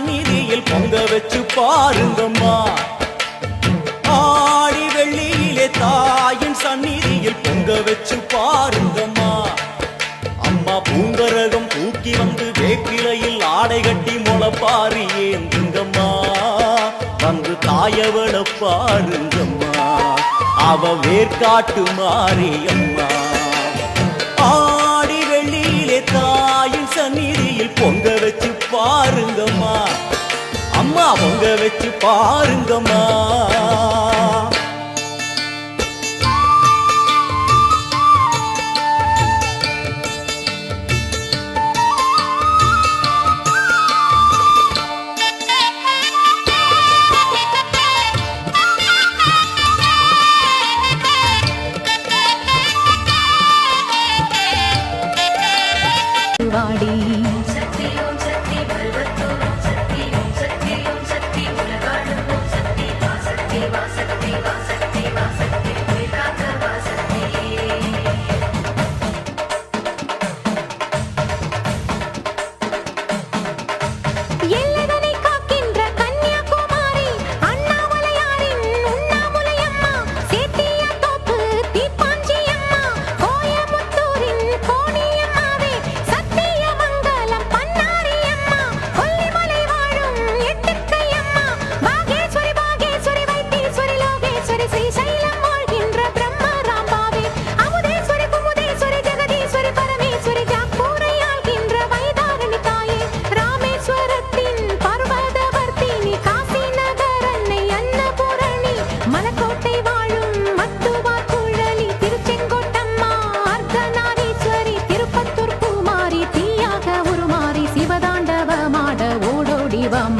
தண்ணீரியில் பொங்க வச்சு பாருங்கம்மா. ஆடி வெள்ளியிலே தாயின் சந்நிதியில் பொங்க வச்சு பாருங்கம்மா. அம்மா பூங்கரகம் தூக்கி வந்து வேப்பிலையில் ஆடை கட்டி முளப்பாரி ஏந்துங்கம்மா. வந்து தாயவளை பாருங்கம்மா. அவ வேர்காட்டு மாறியம்மா ஆடி வெள்ளியிலே தாயின் சந்நிதியில் பொங்க வச்சு பாருங்கம்மா. பொங்க வச்சு பாருங்கம்மா. llevamos.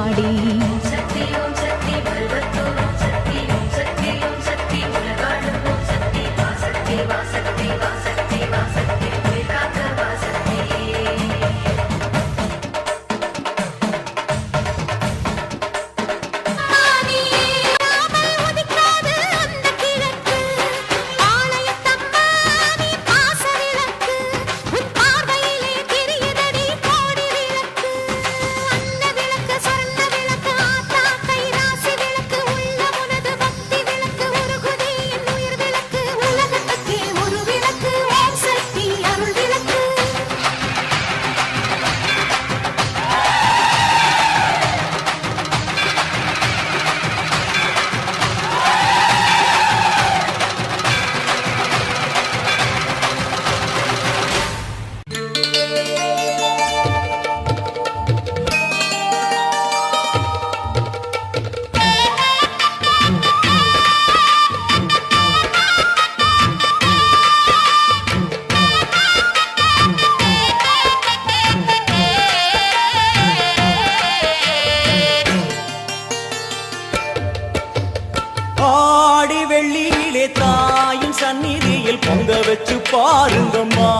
ಮಾಡಿ வச்சு பாருங்கம்மா.